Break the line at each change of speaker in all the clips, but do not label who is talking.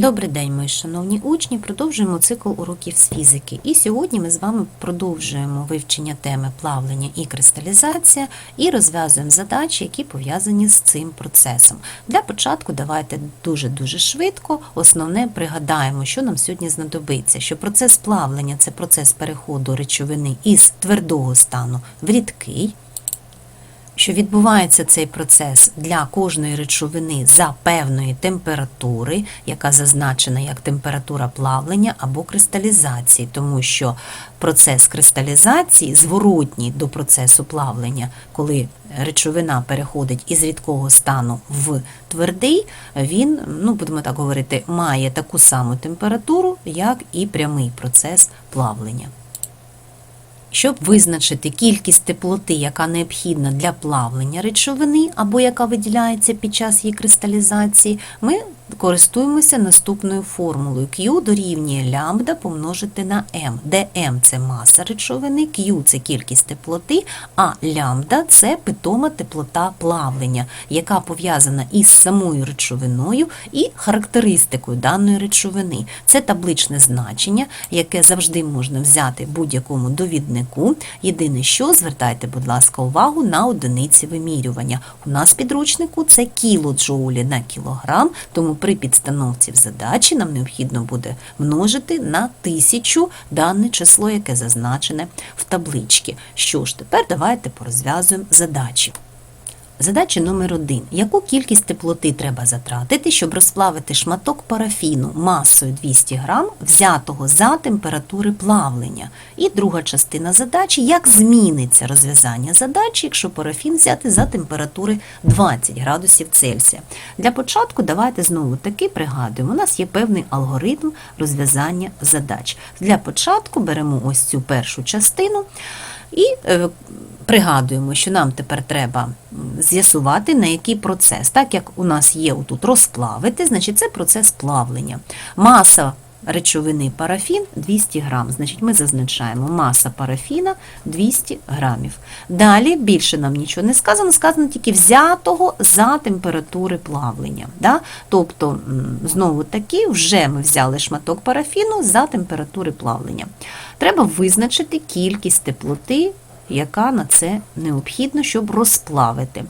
Добрий день, мої шановні учні. Продовжуємо цикл уроків з фізики. І сьогодні ми з вами продовжуємо вивчення теми плавлення і кристалізація і розв'язуємо задачі, які пов'язані з цим процесом. Для початку давайте дуже-дуже швидко основне пригадаємо, що нам сьогодні знадобиться. Що процес плавлення це процес переходу речовини із твердого стану в рідкий що відбувається цей процес для кожної речовини за певної температури, яка зазначена як температура плавлення або кристалізації, тому що процес кристалізації зворотній до процесу плавлення, коли речовина переходить із рідкого стану в твердий, він, ну будемо так говорити, має таку саму температуру, як і прямий процес плавлення. Щоб визначити кількість теплоти, яка необхідна для плавлення речовини або яка виділяється під час її кристалізації, ми користуємося наступною формулою. Q дорівнює лямбда помножити на m, де m – це маса речовини, Q – це кількість теплоти, а лямбда – це питома теплота плавлення, яка пов'язана із самою речовиною і характеристикою даної речовини. Це табличне значення, яке завжди можна взяти будь-якому довіднику. Єдине, що звертайте, будь ласка, увагу на одиниці вимірювання. У нас підручнику це кілоджоулі на кілограм, тому при підстановці в задачі нам необхідно буде множити на тисячу дане число, яке зазначене в табличці. Що ж, тепер давайте порозв'язуємо задачі. Задача номер один. Яку кількість теплоти треба затратити, щоб розплавити шматок парафіну масою 200 грам, взятого за температури плавлення? І друга частина задачі, як зміниться розв'язання задачі, якщо парафін взяти за температури 20 градусів Цельсія. Для початку давайте знову таки пригадуємо, у нас є певний алгоритм розв'язання задач. Для початку беремо ось цю першу частину і е, пригадуємо, що нам тепер треба з'ясувати, на який процес. Так як у нас є тут розплавити, значить це процес плавлення. Маса речовини парафін 200 грам. Значить, ми зазначаємо маса парафіна 200 грамів. Далі більше нам нічого не сказано, сказано тільки взятого за температури плавлення. Да? Тобто, знову таки, вже ми взяли шматок парафіну за температури плавлення. Треба визначити кількість теплоти, яка на це необхідна, щоб розплавити.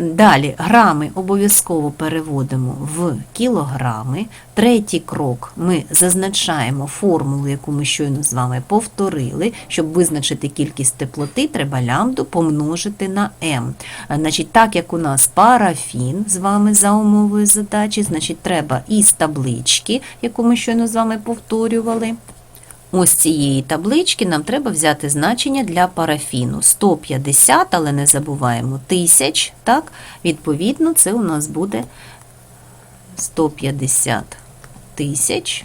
Далі грами обов'язково переводимо в кілограми. Третій крок ми зазначаємо формулу, яку ми щойно з вами повторили. Щоб визначити кількість теплоти, треба лямбду помножити на М. Значить, Так як у нас парафін з вами за умовою задачі, значить треба із таблички, яку ми щойно з вами повторювали. Ось цієї таблички нам треба взяти значення для парафіну 150, але не забуваємо тисяч. Так? Відповідно, це у нас буде 150 тисяч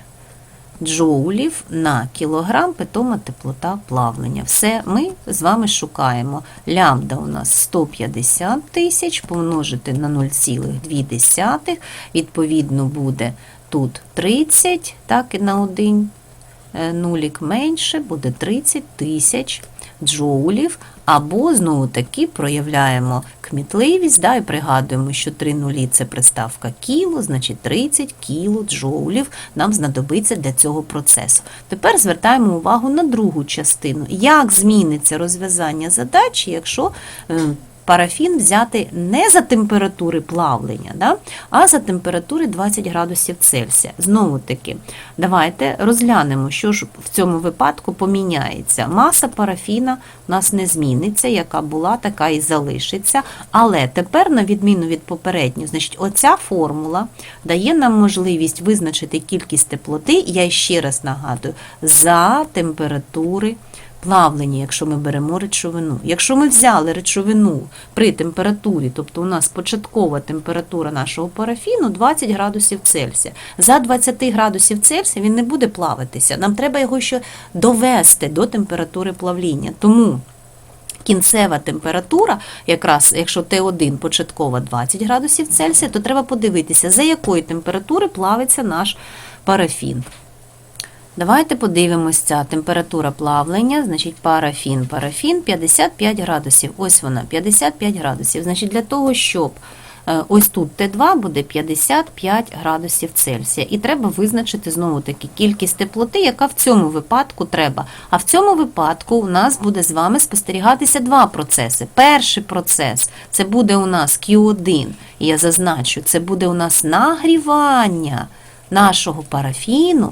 джоулів на кілограм питома теплота плавлення. Все ми з вами шукаємо. Лямбда у нас 150 тисяч помножити на 0,2, відповідно, буде тут 30, так, і на 1 нулік менше, буде 30 тисяч джоулів, або, знову таки, проявляємо кмітливість, да, і пригадуємо, що 3 нулі це приставка кіло, значить 30 кіло джоулів нам знадобиться для цього процесу. Тепер звертаємо увагу на другу частину. Як зміниться розв'язання задачі, якщо парафін взяти не за температури плавлення, да, а за температури 20 градусів Цельсія. Знову таки, давайте розглянемо, що ж в цьому випадку поміняється. Маса парафіна у нас не зміниться, яка була, така і залишиться. Але тепер, на відміну від попередньої, значить, оця формула дає нам можливість визначити кількість теплоти, я ще раз нагадую, за температури плавлення, якщо ми беремо речовину. Якщо ми взяли речовину при температурі, тобто у нас початкова температура нашого парафіну 20 градусів Цельсія. За 20 градусів Цельсія він не буде плавитися. Нам треба його ще довести до температури плавління. Тому Кінцева температура, якраз якщо Т1 початкова 20 градусів Цельсія, то треба подивитися, за якої температури плавиться наш парафін. Давайте подивимося, температура плавлення, значить парафін, парафін 55 градусів. Ось вона, 55 градусів. Значить, для того, щоб Е, Ось тут Т2 буде 55 градусів Цельсія. І треба визначити знову таки кількість теплоти, яка в цьому випадку треба. А в цьому випадку у нас буде з вами спостерігатися два процеси. Перший процес це буде у нас Q1, і я зазначу, це буде у нас нагрівання нашого парафіну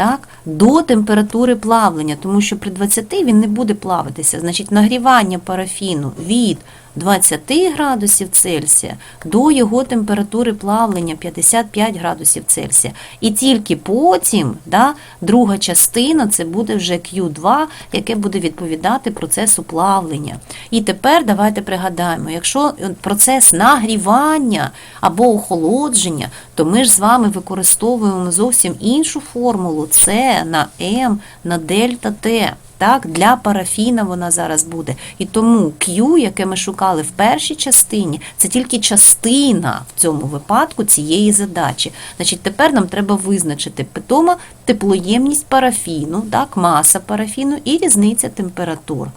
так, до температури плавлення, тому що при 20 він не буде плавитися. Значить, нагрівання парафіну від 20 градусів Цельсія до його температури плавлення 55 градусів Цельсія. І тільки потім да, друга частина це буде вже Q2, яке буде відповідати процесу плавлення. І тепер давайте пригадаємо, якщо процес нагрівання або охолодження, то ми ж з вами використовуємо зовсім іншу формулу С на М на дельта Т. Так, для парафіна вона зараз буде. І тому Q, яке ми шукали в першій частині, це тільки частина в цьому випадку цієї задачі. Значить, тепер нам треба визначити питома теплоємність парафіну, так, маса парафіну і різниця температур.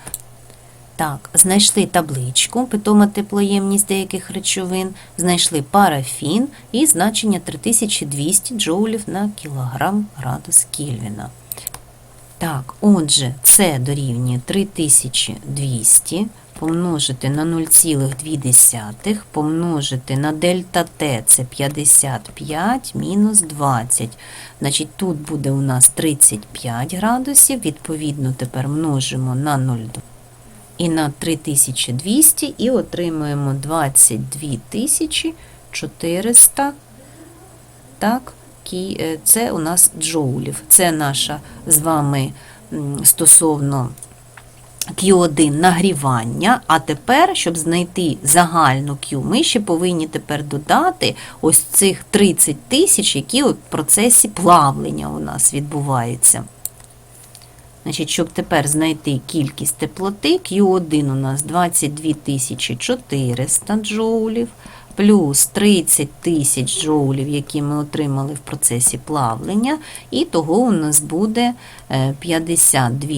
Так, знайшли табличку, питома теплоємність деяких речовин, знайшли парафін і значення 3200 джоулів на кілограм градус Кельвіна. Так, отже, це дорівнює 3200 помножити на 0,2, помножити на дельта Т, це 55 мінус 20. Значить, тут буде у нас 35 градусів, відповідно, тепер множимо на 0,2 і на 3200 і отримуємо 22 400, так, кі- е, це у нас джоулів. Це наша з вами стосовно Q1 нагрівання, а тепер, щоб знайти загальну Q, ми ще повинні тепер додати ось цих 30 тисяч, які в процесі плавлення у нас відбуваються. Значить, щоб тепер знайти кількість теплоти, Q1 у нас 22 400 джоулів, плюс 30 тисяч джоулів, які ми отримали в процесі плавлення, і того у нас буде е, 52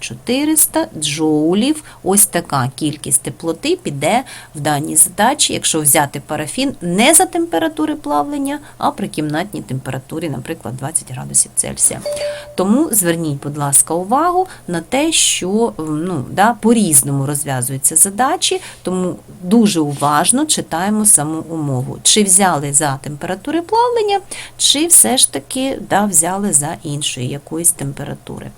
400 джоулів. Ось така кількість теплоти піде в даній задачі, якщо взяти парафін не за температури плавлення, а при кімнатній температурі, наприклад, 20 градусів Цельсія. Тому зверніть, будь ласка, увагу на те, що ну, да, по-різному розв'язуються задачі, тому дуже уважно читаємо саму умову. Чи взяли за температури плавлення, чи все ж таки да, взяли за іншої якоїсь температури.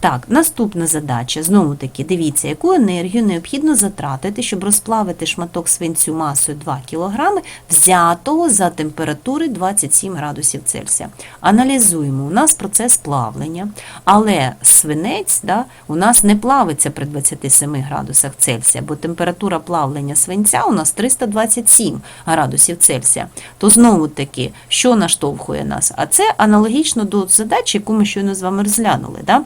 Так, наступна задача. Знову таки, дивіться, яку енергію необхідно затратити, щоб розплавити шматок свинцю масою 2 кг, взятого за температури 27 градусів Цельсія. Аналізуємо, у нас процес плавлення, але свинець да, у нас не плавиться при 27 градусах Цельсія, бо температура плавлення свинця у нас 327 градусів Цельсія. То знову таки, що наштовхує нас? А це аналогічно до задачі, яку ми щойно з вами розглянули. Да?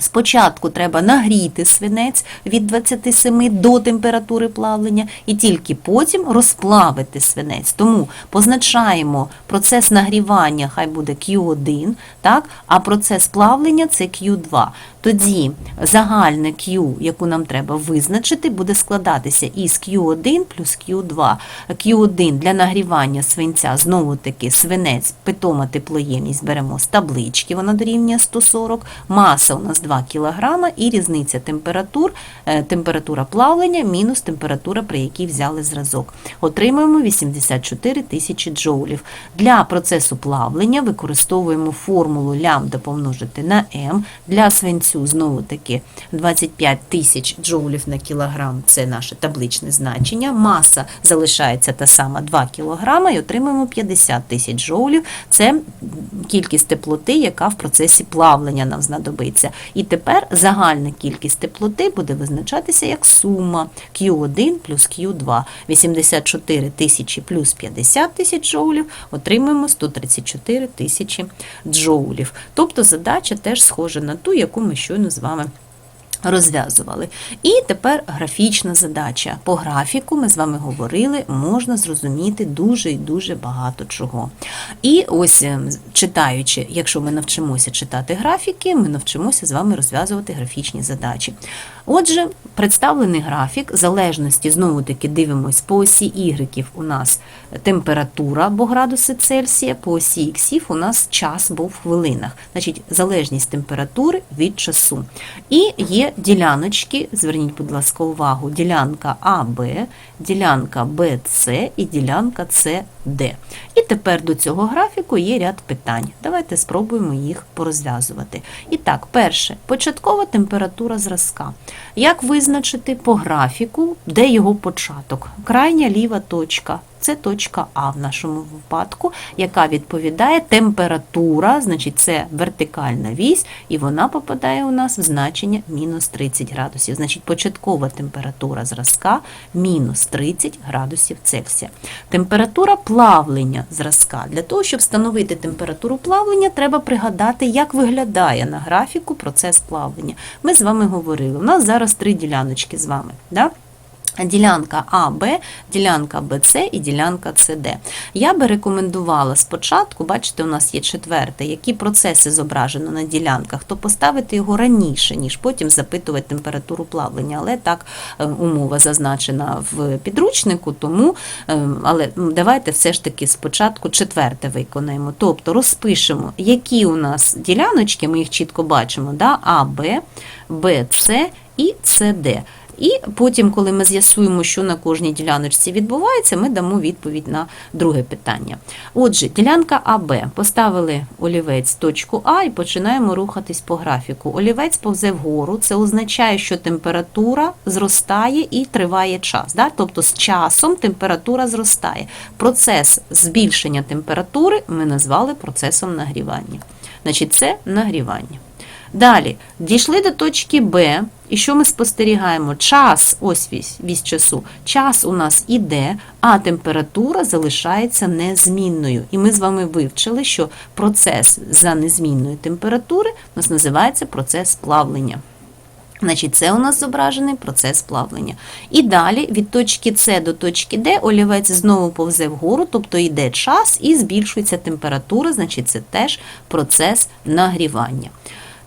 Спочатку треба нагріти свинець від 27 до температури плавлення і тільки потім розплавити свинець. Тому позначаємо процес нагрівання, хай буде Q1, так? а процес плавлення це Q2. Тоді загальне Q, яку нам треба визначити, буде складатися із Q1 плюс Q2. Q1 для нагрівання свинця, знову таки, свинець, питома теплоємність беремо з таблички, вона дорівнює 140, маса у нас 2 кг і різниця температур, е, температура плавлення мінус температура, при якій взяли зразок. Отримуємо 84 тисячі джоулів. Для процесу плавлення використовуємо формулу лямбда помножити на m. Для свинцю знову таки 25 тисяч джоулів на кілограм це наше табличне значення. Маса залишається та сама 2 кг і отримуємо 50 тисяч джоулів. Це кількість теплоти, яка в процесі плавлення нам знадобиться. І тепер загальна кількість теплоти буде визначатися як сума Q1 плюс Q2. 84 тисячі плюс 50 тисяч джоулів отримуємо 134 тисячі джоулів. Тобто задача теж схожа на ту, яку ми щойно з вами Розв'язували. І тепер графічна задача. По графіку ми з вами говорили, можна зрозуміти дуже і дуже багато чого. І ось е, читаючи, якщо ми навчимося читати графіки, ми навчимося з вами розв'язувати графічні задачі. Отже, представлений графік, залежності, знову таки дивимось, по осі Y у нас температура або градуси Цельсія, по осі Х у нас час був в хвилинах. Значить, залежність температури від часу. І є діляночки, зверніть, будь ласка, увагу, ділянка АБ, ділянка БЦ і ділянка СД. І тепер до цього графіку є ряд питань. Давайте спробуємо їх порозв'язувати. І так, перше, початкова температура зразка. Як визначити по графіку, де його початок? Крайня ліва точка. Це точка А в нашому випадку, яка відповідає температура, значить це вертикальна вісь, і вона попадає у нас в значення мінус 30 градусів. Значить, початкова температура зразка мінус 30 градусів Цельсія. Температура плавлення зразка. Для того, щоб встановити температуру плавлення, треба пригадати, як виглядає на графіку процес плавлення. Ми з вами говорили. У нас зараз три діляночки з вами. Да? Ділянка АБ, ділянка БЦ і ділянка СД. Я би рекомендувала спочатку, бачите, у нас є четверте, які процеси зображено на ділянках, то поставити його раніше, ніж потім запитувати температуру плавлення. Але так е, умова зазначена в підручнику, тому е, але давайте все ж таки спочатку четверте виконаємо. Тобто розпишемо, які у нас діляночки, ми їх чітко бачимо, да? АБ, БЦ і СД. І потім, коли ми з'ясуємо, що на кожній діляночці відбувається, ми дамо відповідь на друге питання. Отже, ділянка АБ. Поставили олівець точку А і починаємо рухатись по графіку. Олівець повзе вгору, це означає, що температура зростає і триває час. Да? Тобто з часом температура зростає. Процес збільшення температури ми назвали процесом нагрівання. Значить, це нагрівання. Далі дійшли до точки Б, і що ми спостерігаємо? Час, ось вісь, вісь часу, час у нас іде, а температура залишається незмінною. І ми з вами вивчили, що процес за незмінної температури у нас називається процес плавлення. Значить, це у нас зображений процес плавлення. І далі від точки С до точки Д олівець знову повзе вгору, тобто йде час і збільшується температура, значить, це теж процес нагрівання.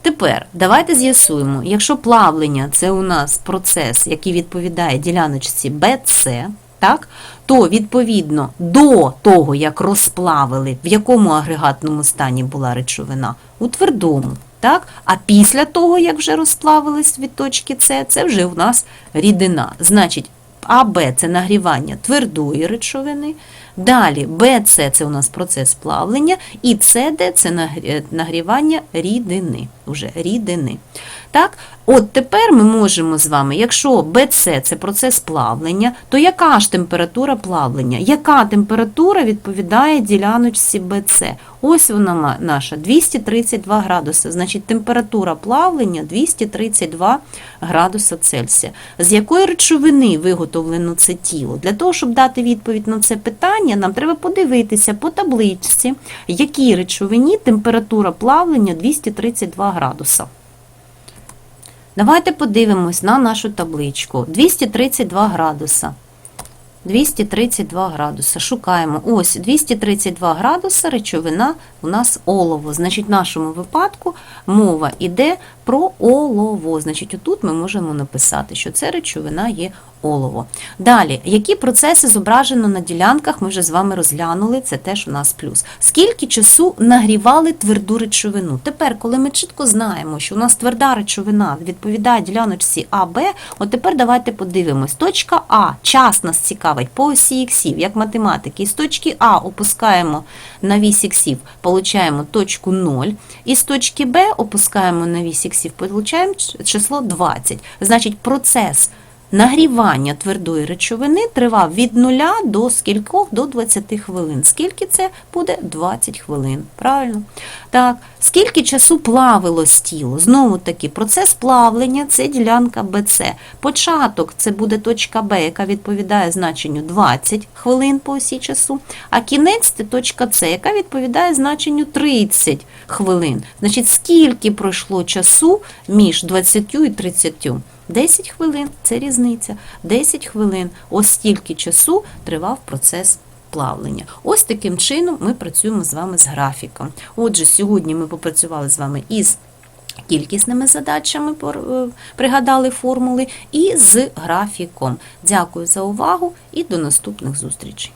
Тепер давайте з'ясуємо, якщо плавлення це у нас процес, який відповідає діляночці BC, так, то відповідно до того, як розплавили, в якому агрегатному стані була речовина, у твердому. Так? А після того, як вже розплавились від точки С, це вже у нас рідина. Значить, АБ це нагрівання твердої речовини. Далі БЦ це у нас процес плавлення, і СД це нагрівання рідини. Уже рідини. Так? От тепер ми можемо з вами, якщо БЦ це процес плавлення, то яка ж температура плавлення? Яка температура відповідає діляночці БЦ? Ось вона наша 232 градуси. Значить, температура плавлення 232 градуса Цельсія. З якої речовини виготовлено це тіло? Для того, щоб дати відповідь на це питання, нам треба подивитися по табличці, якій речовині температура плавлення 232 градуса. Давайте подивимось на нашу табличку. 232 градуса. 232 градуса. Шукаємо. Ось 232 градуса речовина у нас олово. Значить, в нашому випадку мова йде про олово. Значить, отут ми можемо написати, що це речовина є олово. Далі, які процеси зображено на ділянках, ми вже з вами розглянули, це теж у нас плюс. Скільки часу нагрівали тверду речовину? Тепер, коли ми чітко знаємо, що у нас тверда речовина відповідає діляночці А, Б, от тепер давайте подивимось. Точка А, час нас цікавить по осі іксів, як математики. З точки А опускаємо на вісь іксів, получаємо точку 0. І з точки Б опускаємо на вісь іксів, получаємо число 20. Значить, процес нагрівання твердої речовини тривав від 0 до скількох до 20 хвилин. Скільки це буде? 20 хвилин. Правильно? Так, скільки часу плавилось тіло? Знову таки, процес плавлення це ділянка БЦ. Початок це буде точка Б, яка відповідає значенню 20 хвилин по осі часу, а кінець це точка С, яка відповідає значенню 30 хвилин. Значить, скільки пройшло часу між 20 і 30? 10 хвилин це різниця. 10 хвилин. Ось стільки часу тривав процес плавлення. Ось таким чином ми працюємо з вами з графіком. Отже, сьогодні ми попрацювали з вами із кількісними задачами, е, пригадали формули, і з графіком. Дякую за увагу і до наступних зустрічей.